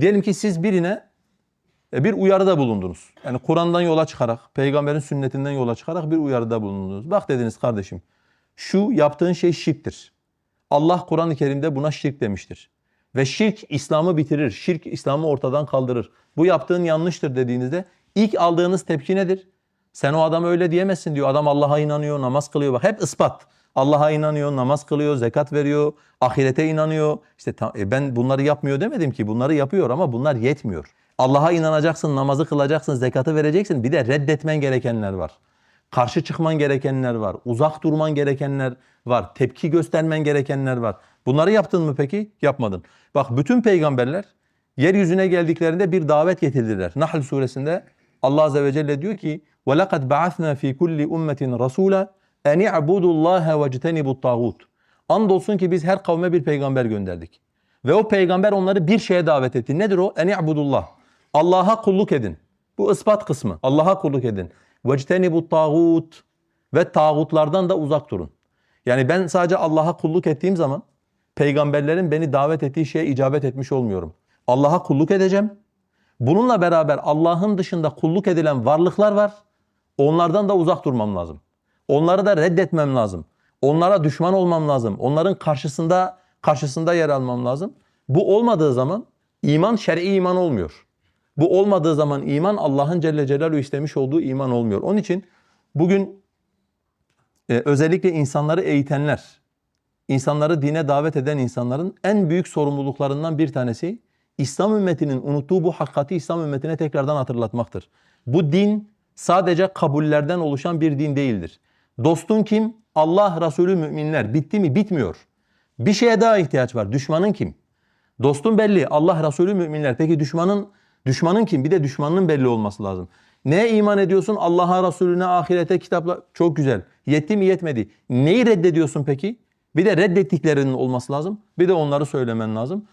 Diyelim ki siz birine e, bir uyarıda bulundunuz. Yani Kur'an'dan yola çıkarak, peygamberin sünnetinden yola çıkarak bir uyarıda bulundunuz. Bak dediniz kardeşim, şu yaptığın şey şirktir. Allah Kur'an-ı Kerim'de buna şirk demiştir. Ve şirk İslam'ı bitirir, şirk İslam'ı ortadan kaldırır. Bu yaptığın yanlıştır dediğinizde ilk aldığınız tepki nedir? Sen o adama öyle diyemezsin diyor. Adam Allah'a inanıyor, namaz kılıyor. Bak hep ispat. Allah'a inanıyor, namaz kılıyor, zekat veriyor, ahirete inanıyor. İşte e ben bunları yapmıyor demedim ki. Bunları yapıyor ama bunlar yetmiyor. Allah'a inanacaksın, namazı kılacaksın, zekatı vereceksin. Bir de reddetmen gerekenler var. Karşı çıkman gerekenler var. Uzak durman gerekenler var. Tepki göstermen gerekenler var. Bunları yaptın mı peki? Yapmadın. Bak bütün peygamberler yeryüzüne geldiklerinde bir davet getirdiler. Nahl suresinde Allah azze ve celle diyor ki: "Ve lekad ba'athna fi kulli ummetin rasula en i'budullaha vectenibut tagut." Andolsun ki biz her kavme bir peygamber gönderdik. Ve o peygamber onları bir şeye davet etti. Nedir o? En i'budullah. Allah'a kulluk edin. Bu ispat kısmı. Allah'a kulluk edin. Vectenibut tagut ve tağutlardan da uzak durun. Yani ben sadece Allah'a kulluk ettiğim zaman peygamberlerin beni davet ettiği şeye icabet etmiş olmuyorum. Allah'a kulluk edeceğim. Bununla beraber Allah'ın dışında kulluk edilen varlıklar var. Onlardan da uzak durmam lazım. Onları da reddetmem lazım. Onlara düşman olmam lazım. Onların karşısında karşısında yer almam lazım. Bu olmadığı zaman iman şer'i iman olmuyor. Bu olmadığı zaman iman Allah'ın Celle Celaluhu istemiş olduğu iman olmuyor. Onun için bugün e, özellikle insanları eğitenler, insanları dine davet eden insanların en büyük sorumluluklarından bir tanesi İslam ümmetinin unuttuğu bu hakikati İslam ümmetine tekrardan hatırlatmaktır. Bu din sadece kabullerden oluşan bir din değildir. Dostun kim? Allah, Resulü, müminler. Bitti mi? Bitmiyor. Bir şeye daha ihtiyaç var. Düşmanın kim? Dostun belli. Allah, Resulü, müminler. Peki düşmanın düşmanın kim? Bir de düşmanın belli olması lazım. Neye iman ediyorsun? Allah'a, Resulüne, ahirete, kitapla. Çok güzel. Yetti mi yetmedi. Neyi reddediyorsun peki? Bir de reddettiklerinin olması lazım. Bir de onları söylemen lazım.